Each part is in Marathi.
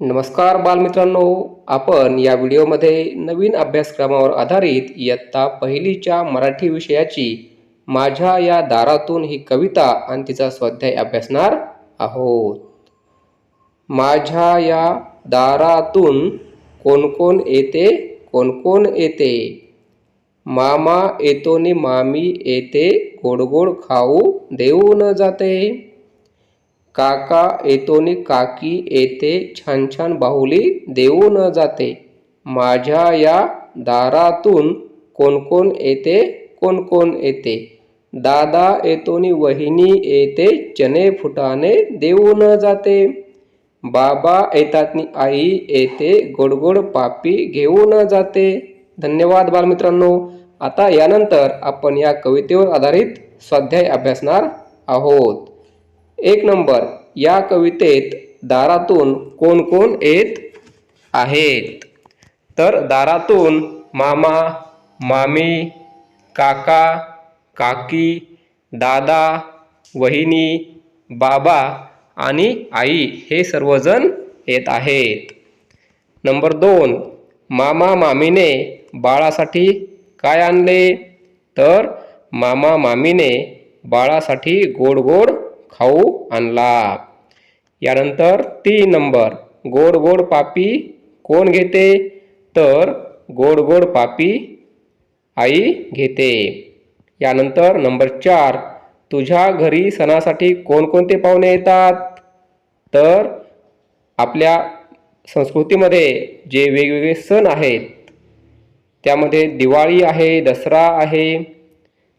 नमस्कार बालमित्रांनो आपण या व्हिडिओमध्ये नवीन अभ्यासक्रमावर आधारित इयत्ता पहिलीच्या मराठी विषयाची माझ्या या दारातून ही कविता आणि तिचा स्वाध्याय अभ्यासणार आहोत. माझ्या या दारातून कोण कोण येते कोण कोण येते? मामा येतो नि मामी येते गोड गोड खाऊ देऊन जाते. काका येतो नि काकी येते छान छान बाहुली देऊन जाते. माझ्या या दारातून कोण कोण येते कोण कोण येते. दादा येतो नि वहिनी येते चणे देऊ देऊन जाते. बाबा येतात नि आई येते गोड गोड पापी घेऊन जाते. धन्यवाद बालमित्रांनो. आता यानंतर आपण या कवितेवर आधारित स्वाध्याय अभ्यासणार आहोत. एक नंबर या कवितेत दारातून कोण कोण येत आहेत? तर दारातून मामा मामी काका काकी दादा वहिनी बाबा आणि आई हे सर्वजण येत आहेत. नंबर दोन मामा मामीने बाळासाठी काय आणले? तर मामा मामीने बाळासाठी गोड गोड खाऊ आणला. यानंतर तीन नंबर गोड गोड पापी कोण घेते? तर गोड गोड पापी आई घेते. यानंतर नंबर चार तुझ्या घरी सणासाठी कोणकोणते पाहुणे येतात? तर आपल्या संस्कृतीमध्ये जे वेगवेगळे सण आहेत त्यामध्ये दिवाळी आहे दसरा आहे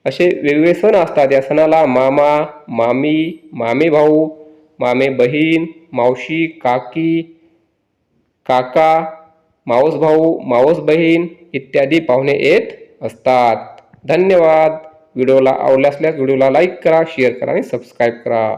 असे वेगवेगळे सण असतात. या सणाला मामा मामी मामे भाऊ मामे बहीण मावशी काकी काका मावस भाऊ मावस बहीण इत्यादी पाहुणे येत असतात. धन्यवाद. व्हिडिओला आवडला असल्यास व्हिडिओला लाईक करा शेअर करा आणि सबस्क्राईब करा.